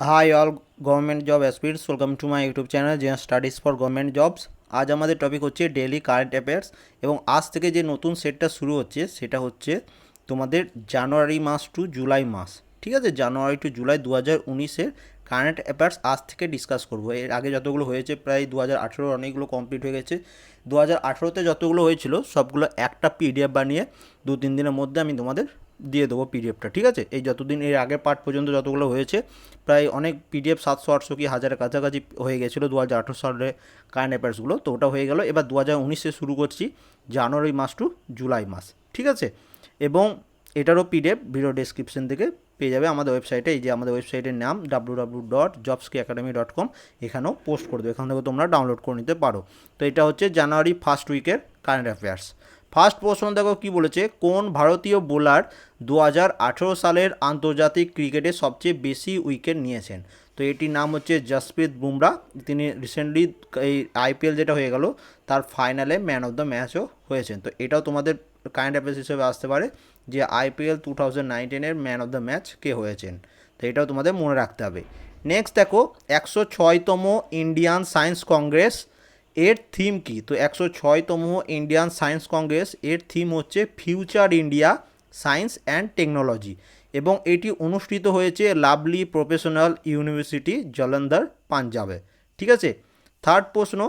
Hi all government job aspirants welcome to my YouTube channel যে studies for government jobs আজ আমাদের topic হচ্ছে daily current affairs এবং আজ থেকে যে নতুন সেটটা শুরু হচ্ছে, সেটা হচ্ছে তোমাদের জানুয়ারি মাস টু জুলাই মাস। ঠিক আছে? জানুয়ারি টু জুলাই দু হাজার উনিশের কারেন্ট অ্যাফেয়ার্স আজ থেকে ডিসকাস করব। এর আগে যতগুলো হয়েছে, প্রায় দু হাজার আঠেরো অনেকগুলো কমপ্লিট হয়ে গেছে। দু হাজার আঠেরোতে যতগুলো হয়েছিল, সবগুলো একটা পিডিএফ বানিয়ে দু তিন দিনের মধ্যে আমি তোমাদের দিয়ে দেবো পিডিএফটা ঠিক আছে? এই যতদিন এর আগের পার্ট পর্যন্ত যতগুলো হয়েছে, প্রায় অনেক পিডিএফ সাতশো, আটশো কি হাজারের কাছাকাছি হয়ে গেছিল, দু হাজার আঠেরো সালে কারেন্ট অ্যাফেয়ার্সগুলো তো ওটা হয়ে গেল। এবার দু হাজার উনিশে শুরু করছি, জানুয়ারি মাস টু জুলাই মাস, ঠিক আছে? এবং এটারও পিডিএফ ভিডিও ডেসক্রিপশন থেকে পেয়ে যাবে আমাদের ওয়েবসাইটে এই যে আমাদের ওয়েবসাইটের নাম W W dot jobsky academy dot com এখানেও পোস্ট করে দেবো, এখান থেকে তোমরা ডাউনলোড করে নিতে পারো। তো এটা হচ্ছে জানুয়ারি ফার্স্ট উইকের কারেন্ট অ্যাফেয়ার্স ফার্স্ট প্রশ্ন দেখো কী বলেছে, কোন ভারতীয় বোলার দু হাজার আঠেরো সালের আন্তর্জাতিক ক্রিকেটে সবচেয়ে বেশি উইকেট নিয়েছেন? তো এটির নাম হচ্ছে জসপ্রীত বুমরা, তিনি রিসেন্টলি এই আইপিএল যেটা হয়ে গেল, তার ফাইনালে ম্যান অফ দ্য ম্যাচও হয়েছেন। তো এটাও তোমাদের কারেন্ট অ্যাফেয়ার্স হিসেবে আসতে পারে যে আইপিএল টু থাউজেন্ড নাইনটিনের ম্যান অফ দ্য ম্যাচ কে হয়েছেন। তো এটাও তোমাদের মনে রাখতে হবে। নেক্সট দেখো, একশো ছয়তম ইন্ডিয়ান সায়েন্স কংগ্রেস এর থিম কি? তো একশো ছয়তম ইন্ডিয়ান সায়েন্স কংগ্রেস এর থিম হচ্ছে future India science and technology এবং এটি অনুষ্ঠিত হয়েছে লাভলি প্রফেশনাল ইউনিভার্সিটি জলন্ধর পাঞ্জাবে। ঠিক আছে? থার্ড প্রশ্ন,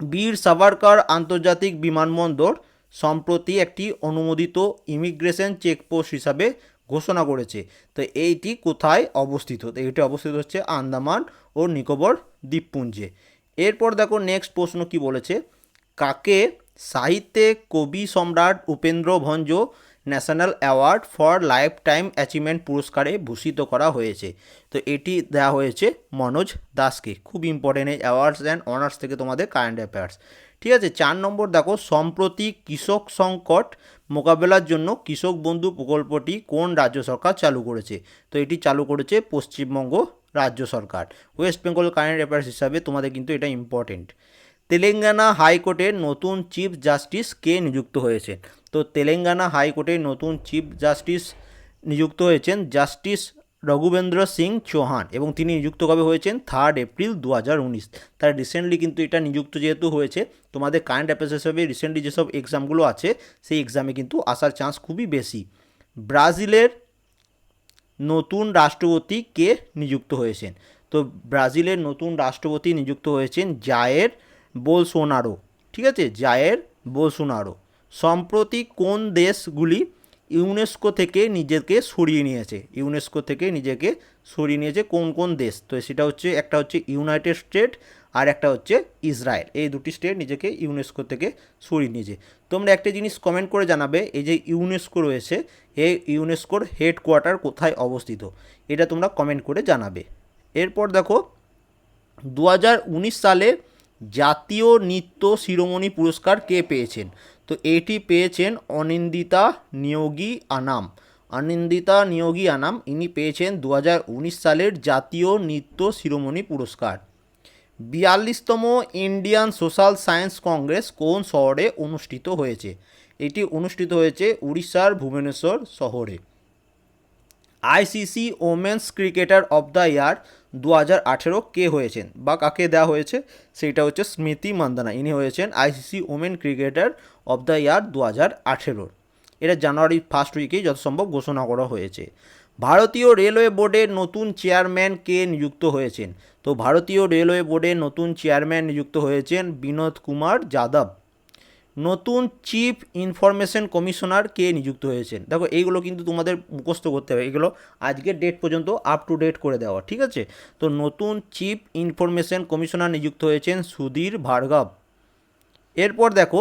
বীর সাভারকার আন্তর্জাতিক বিমানবন্দর সম্প্রতি একটি অনুমোদিত ইমিগ্রেশন চেকপোস্ট হিসাবে ঘোষণা করেছে। তো এইটি কোথায় অবস্থিত? তো এটি অবস্থিত হচ্ছে আন্দামান ও নিকোবর দ্বীপপুঞ্জে। এরপর দেখো নেক্সট প্রশ্ন কি বলেছে? কাকে সাহিত্যে কবি সম্রাট Upendra Bhanja national award for life time achievement পুরস্কারে ভূষিত করা হয়েছে? তো এটি দেওয়া হয়েছে মনোজ দাসকে। খুব ইম্পর্টেন্ট এই অ্যাওয়ার্ডস অ্যান্ড অনার্স থেকে তোমাদের কারেন্ট অ্যাফেয়ার্স ঠিক আছে, চার নম্বর দেখো, সম্প্রতি কৃষক সংকট মোকাবেলার জন্য কৃষক বন্ধু প্রকল্পটি কোন রাজ্য সরকার চালু করেছে? তো এটি চালু করেছে পশ্চিমবঙ্গ রাজ্য সরকার। ওয়েস্ট বেঙ্গল কারেন্ট অ্যাফেয়ার্স হিসাবে তোমাদের কিন্তু এটা ইম্পর্টেন্ট তেলেঙ্গানা হাইকোর্টের নতুন চিফ জাস্টিস কে নিযুক্ত হয়েছেন? তো তেলেঙ্গানা হাইকোর্টের নতুন চিফ জাস্টিস নিযুক্ত হয়েছেন জাস্টিস রঘুবেন্দ্র সিং চৌহান এবং তিনি নিযুক্ত কবে হয়েছেন? থার্ড এপ্রিল দু হাজার উনিশ। তার রিসেন্টলি কিন্তু এটা নিযুক্ত যেহেতু হয়েছে, তোমাদের কারেন্ট অ্যাফেয়ার্স হিসেবে রিসেন্টলি যেসব এক্সামগুলো আছে, সেই এক্সামে কিন্তু আসার চান্স খুবই বেশি। ব্রাজিলের নতুন রাষ্ট্রপতি কে নিযুক্ত হয়েছেন? তো ব্রাজিলের নতুন রাষ্ট্রপতি নিযুক্ত হয়েছেন জায়ের বোলসোনারো। ঠিক আছে? জায়ের বোলসোনারো। সম্প্রতি কোন দেশগুলি ইউনেস্কো থেকে নিজেকে সরিয়ে নিয়েছে? ইউনেস্কো থেকে নিজেকে সরিয়ে নিয়েছে কোন কোন দেশ? তো সেটা হচ্ছে, একটা হচ্ছে ইউনাইটেড স্টেট আর একটা হচ্ছে ইসরায়েল। এই দুটি স্টেট নিজেকে ইউনেস্কো থেকে সরিয়ে নিয়েছে। তোমরা একটা জিনিস কমেন্ট করে জানাবে, এই যে ইউনেস্কো রয়েছে, এই ইউনেস্কোর হেডকোয়ার্টার কোথায় অবস্থিত? এটা তোমরা কমেন্ট করে জানাবে। এরপর দেখো দু হাজার উনিশ সালে জাতীয় নৃত্য শিরোমণি পুরস্কার কে পেয়েছেন? তো এটি পেয়েছেন অনিন্দিতা নিয়োগী আনাম। অনিন্দিতা নিয়োগী আনাম, ইনি পেয়েছেন দু হাজার উনিশ সালের জাতীয় নৃত্য শিরোমণি পুরস্কার। বিয়াল্লিশতম ইন্ডিয়ান সোশ্যাল সায়েন্স কংগ্রেস কোন শহরে অনুষ্ঠিত হয়েছে? এটি অনুষ্ঠিত হয়েছে উড়িষ্যার ভুবনেশ্বর শহরে। ICC women's cricketer of the year দু হাজার আঠেরো কে হয়েছেন বা কাকে দেওয়া হয়েছে? সেটা হচ্ছে স্মৃতি মান্দানা। ইনি হয়েছেন ICC women cricketer of the year দু হাজার আঠেরোর। এটা জানুয়ারি ফার্স্ট উইকেই যত সম্ভব ঘোষণা করা হয়েছে। ভারতীয় রেলওয়ে বোর্ডের নতুন চেয়ারম্যান কে নিযুক্ত হয়েছেন? তো ভারতীয় রেলওয়ে বোর্ডের নতুন চেয়ারম্যান নিযুক্ত হয়েছেন বিনোদ কুমার যাদব। নতুন চিফ ইনফরমেশন কমিশনার কে নিযুক্ত হয়েছেন? দেখো, এইগুলো কিন্তু তোমাদের মুখস্থ করতে হবে। এগুলো আজকের ডেট পর্যন্ত আপ টু ডেট করে দেওয়া, ঠিক আছে? তো নতুন চিফ ইনফরমেশন কমিশনার নিযুক্ত হয়েছেন সুধীর ভার্গব। এরপর দেখো,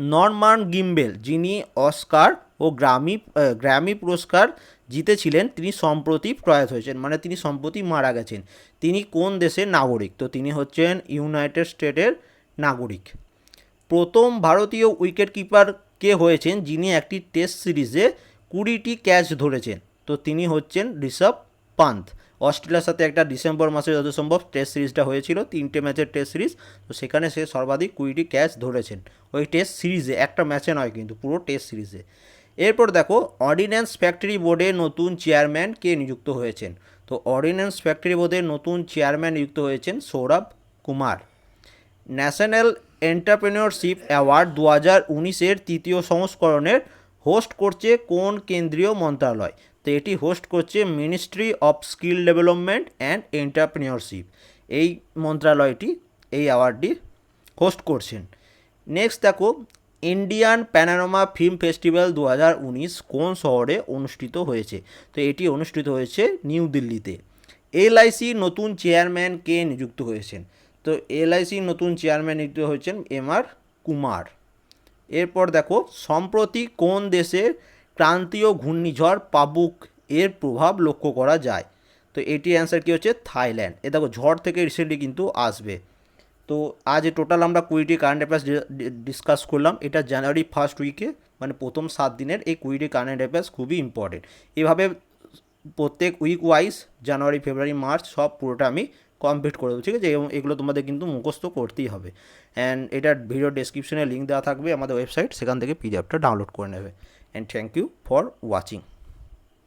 নরমান গিম্বেল যিনি অস্কার ও গ্রামি গ্র্যামি পুরস্কার জিতেছিলেন। তিনি সম্প্রতি প্রয়াত হয়েছেন মানে তিনি সম্প্রতি মারা গেছেন। তিনি কোন দেশের নাগরিক? তো তিনি হচ্ছেন ইউনাইটেড স্টেটের নাগরিক। প্রথম ভারতীয় উইকেট কিপার কে হয়েছেন যিনি একটি টেস্ট সিরিজে কুড়িটি ক্যাচ ধরেছেন। তো তিনি হচ্ছেন ঋষভ পান্ত অস্ট্রেলিয়ার সাথে একটা ডিসেম্বর মাসে যত সম্ভব টেস্ট সিরিজটা হয়েছিল, তিনটে ম্যাচের টেস্ট সিরিজ। তো সেখানে সে সর্বাধিক কুড়িটি ক্যাচ ধরেছেন। ওই টেস্ট সিরিজে, একটা ম্যাচে নয় কিন্তু পুরো টেস্ট সিরিজে। এরপর দেখো অর্ডিন্যান্স ফ্যাক্টরি বোর্ডে নতুন চেয়ারম্যান কে নিযুক্ত হয়েছেন। তো অর্ডিন্যান্স ফ্যাক্টরি বোর্ডে নতুন চেয়ারম্যান নিযুক্ত হয়েছেন Sourav Kumar. National entrepreneurship award দু হাজার উনিশের তৃতীয় সংস্করণের হোস্ট করছে কোন কেন্দ্রীয় মন্ত্রণালয় তো এটি হোস্ট করছে ministry of skill development and entrepreneurship এই মন্ত্রণালয়টি এই অ্যাওয়ার্ডটি হোস্ট করছেন। নেক্সট দেখো ইন্ডিয়ান প্যানারোমা ফিল্ম ফেস্টিভ্যাল দু হাজার উনিশ কোন শহরে অনুষ্ঠিত হয়েছে? তো এটি অনুষ্ঠিত হয়েছে নিউ দিল্লিতে। এলআইসি নতুন চেয়ারম্যান কে নিযুক্ত হয়েছেন? তো এলআইসি নতুন চেয়ারম্যান নিযুক্ত হয়েছেন এম আর কুমার। এরপর দেখো, সম্প্রতি কোন দেশে ক্রান্তীয় ঘূর্ণিঝড় পাবুক এর প্রভাব লক্ষ্য করা যায়? তো এটি অ্যান্সার কী হচ্ছে? থাইল্যান্ড। এ দেখো, ঝড় থেকে রিসেন্টলি কিন্তু আসবে। তো আজ টোটাল আমরা কুড়িটি কারেন্ট অ্যাফেয়ার্স ডিসকাস করলাম। এটা জানুয়ারি ফার্স্ট উইকে মানে প্রথম সাত দিনের এই কুড়িটি কারেন্ট অ্যাফেয়ার্স খুবই ইম্পর্টেন্ট এভাবে প্রত্যেক week wise January February March সব পুরোটা আমি কমপ্লিট করে দেবো, ঠিক আছে? এবং এগুলো তোমাদের কিন্তু মুখস্থ করতেই হবে। অ্যান্ড এটার ভিডিও ডেসক্রিপশনে লিঙ্ক দেওয়া থাকবে আমাদের ওয়েবসাইট সেখান থেকে পিডিএফটা ডাউনলোড করে নেবে। And thank you for watching